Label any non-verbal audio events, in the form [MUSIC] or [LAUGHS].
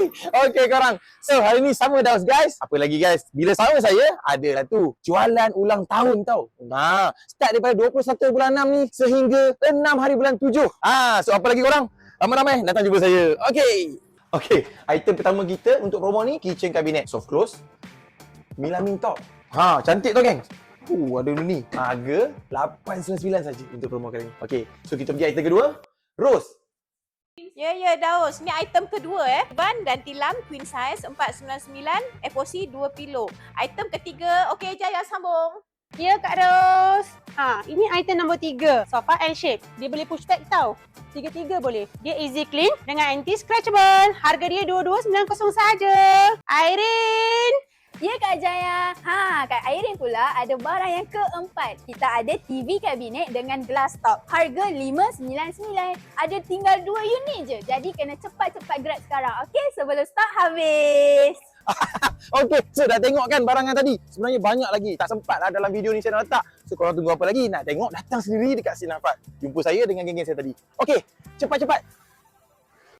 [LAUGHS] okay korang. So hari ni sama dah guys. Apa lagi guys? Bila sama saya, adalah tu. Jualan ulang tahun tau. Nah, start daripada 21 bulan 6 ni sehingga 6 hari bulan 7. Ah, so apa lagi korang? Ramai-ramai datang jumpa saya. Okay. Okay, item pertama kita untuk promo ni kitchen cabinet soft close. Milamin top. Ha, cantik tau geng. Uh, ada ni. Harga 899 saja untuk promo kali ni. Okay, so kita pergi item kedua. Rose. Ya, ya, Daus. Ni item kedua eh. Ban dan tilam queen size 499, FOC 2 kilo. Item ketiga, okey Jaya sambung. Ya Kak Ros. Ha, ini item nombor tiga. Sofa L shape. Dia boleh push back tau. Tiga-tiga boleh. Dia easy clean dengan anti scratchable. Harga dia 2290 saja. Irene. Ya Kak Jaya. Ha, Kak Airin pula ada barang yang keempat. Kita ada TV kabinet dengan glass top. Harga RM599. Ada tinggal dua unit je. Jadi kena cepat-cepat grab sekarang. Okey, sebelum stok habis. [LAUGHS] Okay, so dah tengok kan barangan tadi. Sebenarnya banyak lagi. Tak sempat lah dalam video ni saya nak letak. So korang tunggu apa lagi? Nak tengok? Datang sendiri dekat Sinafat. Jumpa saya dengan geng-geng saya tadi. Okay, cepat-cepat